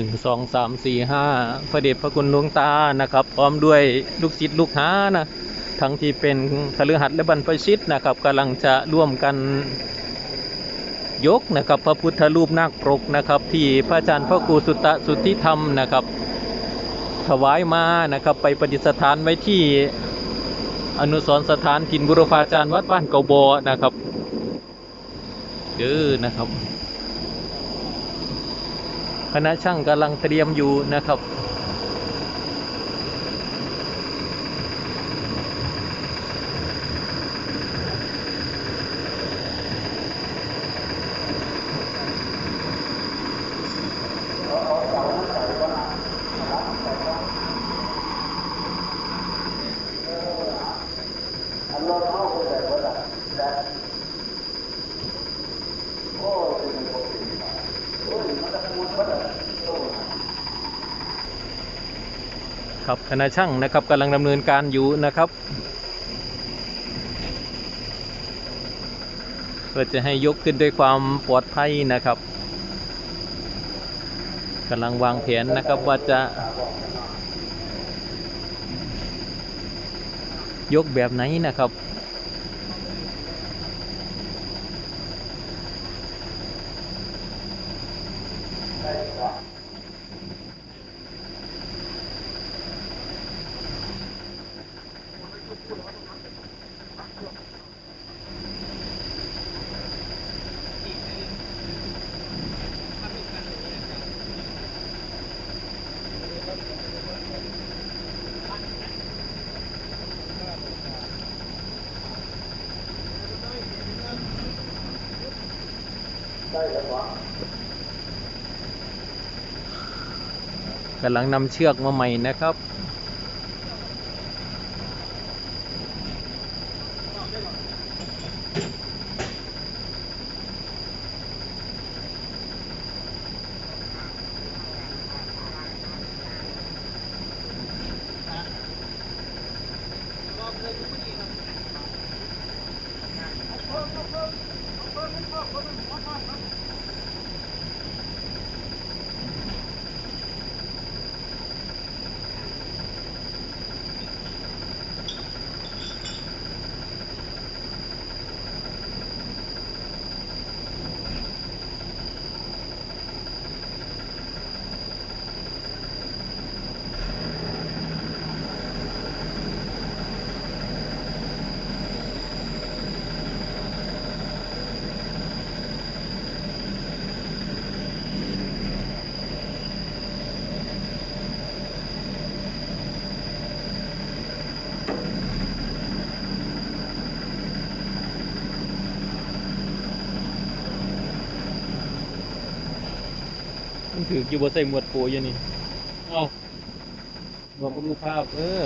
นึ่งสองสามสี่ห้าพระเดชพระคุณหลวงตานะครับ พร้อมด้วยลูกศิษย์ลูกหานะทั้งที่เป็นคฤหัสถ์และบรรพชิตนะครับกำลังจะร่วมกันยกนะครับพระพุทธรูปนาคปรกนะครับ ที่พระอาจารย์พระครูสุตตะสุทธิธรรมนะครับ ถวายมานะครับ ไปประดิษฐานไว้ที่อนุสรสถานถิ่นบุรพาจารย์วัดบ้านเกาบอนะครับเด้อนะครับ คณะช่างกำลังเตรียมอยู่นะครับ คณะช่างนะครับกำลังดำเนินการอยู่นะครับ เพื่อจะให้ยกขึ้นด้วยความปลอดภัยนะครับกำลังวางแผนนะครับว่าจะ ยกแบบไหนนะครับ กำลังนำเชือกมาใหม่นะครับ มันถืออยู่บนใส่หมวดโปอยู่นี่เอาบอกรูปภาพ เออ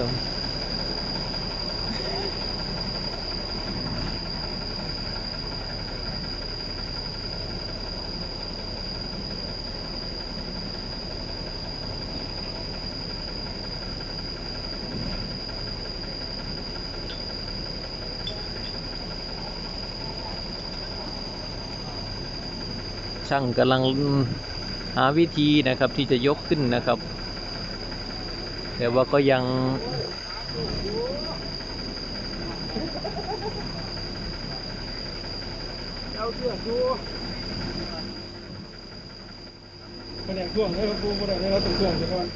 ช่างกำลัง หาวิธีนะครับที่จะยกขึ้นนะครับ แต่ว่าก็ยังเอาเชือกดูแผนกช่วงให้เรากให้เราต้องช่วงเดี๋ยวก่อน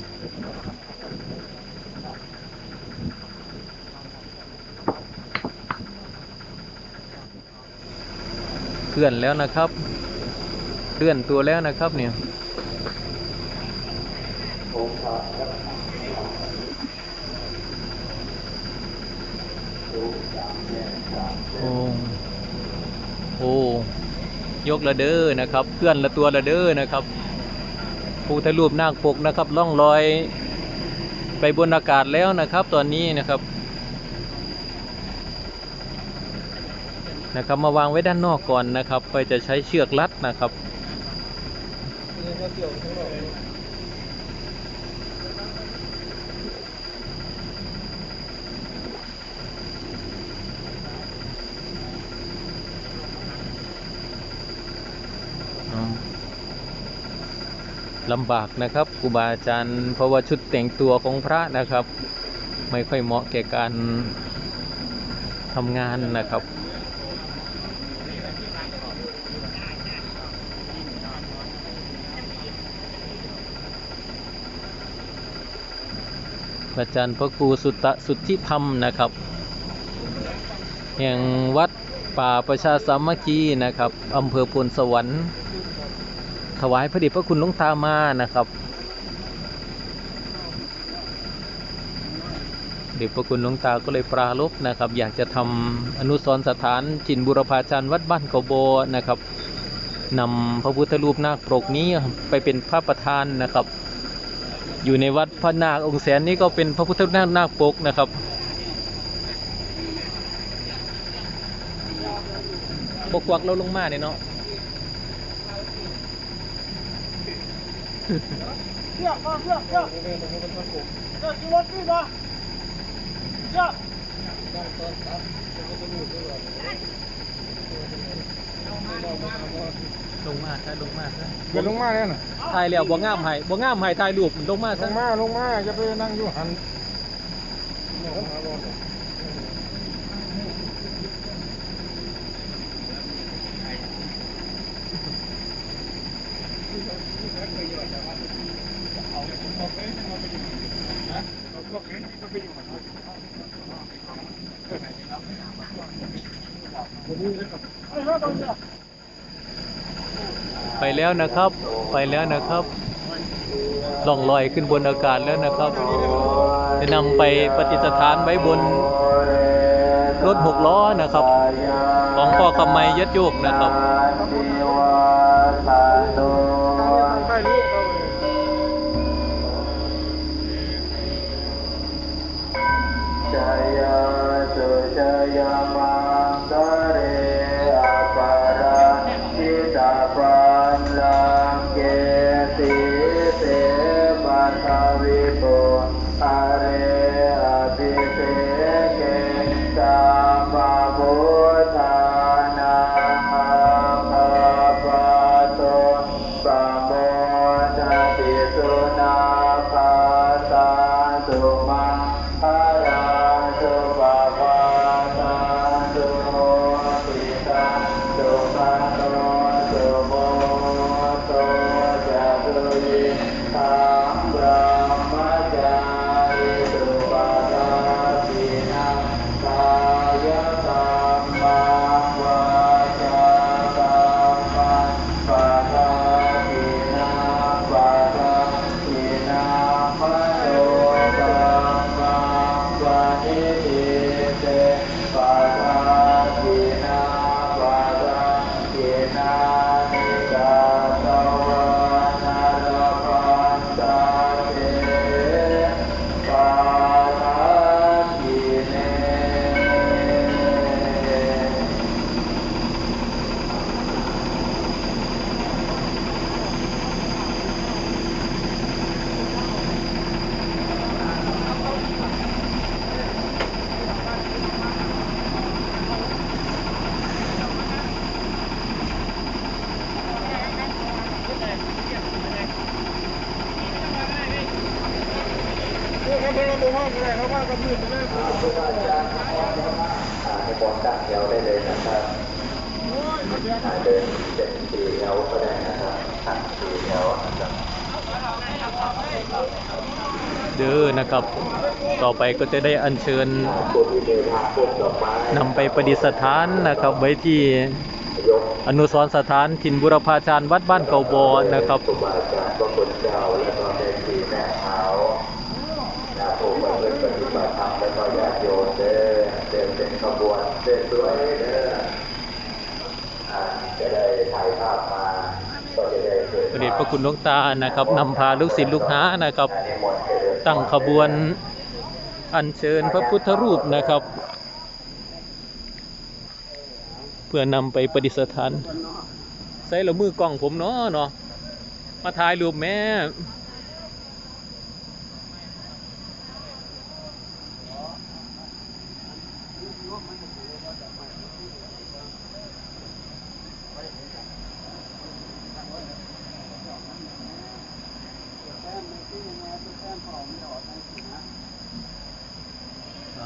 เคลื่อนแล้วนะครับเคลื่อนตัวแล้วนะครับเนี่ย โอ้โอ้ยกละเด้อนะครับเคลื่อนละตัวละเด้อนะครับภูทะรูปนาคปกนะครับล่องลอยไปบนอากาศแล้วนะครับ ตอนนี้นะครับนะครับมาวางไว้ด้านนอกก่อนนะครับ ไปจะใช้เชือกรัดนะครับ นี่ก็เกี่ยวทั้งหมดเลำบากนะครับครูบาอาจารย์เพราะว่าชุดแต่งตัวของพระนะครับ ไม่ค่อยเหมาะแก่การทำงานนะครับอาจารย์พระครูสุตตะสุทธิธรรมนะครับ แห่งวัดป่าประชาสามัคคีนะครับอำเภอพลสวรรค์ ถวายพระเดชพระคุณหลวงตามานะครับเดชพระคุณหลวงตาก็เลยปรารภนะครับ อยากจะทำอนุสรณ์สถานจินบุรพาจารย์วัดบ้านเขาโบนะครับนำพระพุทธรูปนาคปรกนี้ไปเป็นพระประธานนะครับ อยู่ในวัดพระนาคองค์แสนนี้ก็เป็นพระพุทธรูปนาคนาคปกนะครับบกวักเราลงมาเนี่ยเนาะ เชื่อมาเชื่อเชื่อเชื่อกี่วันนี่นะเชื่อลงมาใช่ลงมาใช่เกิดลงมาแล้วน่ะถ่ายแล้วบ่งามให้บ่งามให้ถ่ายรูปลงมาลซะงมาลงมาจะไปนั่งอยู่หัน ไปแล้วนะครับ ไปแล้วนะครับล่องลอยขึ้นบนอากาศแล้วนะครับ จะนำไปปฏิสถานไว้บนรถหกล้อนะครับ ของพ่อคำไมยัดโยกนะครับ เรื่องนั้นเราตัวห้องอะไรเราว่ากับมือนบนตั้งแถวได้เลยนะครับเดินเป็นสี่แถวก็ได้นะครับตั้งสี่แถวนะครับเด้อนะครับ ต่อไปก็จะได้อัญเชิญนำไปประดิษฐานนะครับ ไว้ที่อนุสรสถานถิ่นบุรพาจารย์วัดบ้านเก่าบอนะครับ ครูบาอาจารย์พระคุณเจ้าและก็แม่ชีแม่ขาวนะผู้มาเพื่อปฏิบัติธรรมและก็ญาติโยมเด้อเดินเป็นขบวนเดินด้วยเด้ออ่าจะได้ถ่ายภาพมาก็จะได้เกิด พระคุณหลวงตานะครับนำพาลูกศิษย์ลูกหานะครับ ตั้งขบวนอัญเชิญพระพุทธรูปนะครับ เพื่อนำไปประดิษฐานใส่ละมือกล้องผมเนาะเนาะมาถ่ายรูปแม่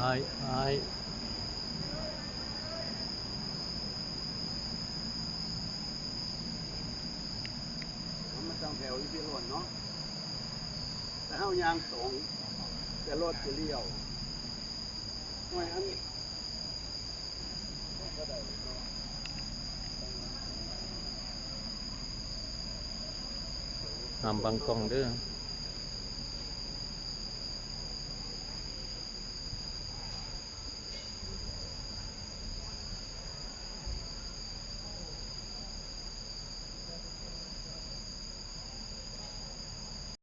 ายท้ายมันต้องแถวอีพี่รถเนาะแต่เฮายางตรงแต่รถจะเลี้ยวไม่อันนี้ก็ได้เนาะห้ามบังกล้องเด้อ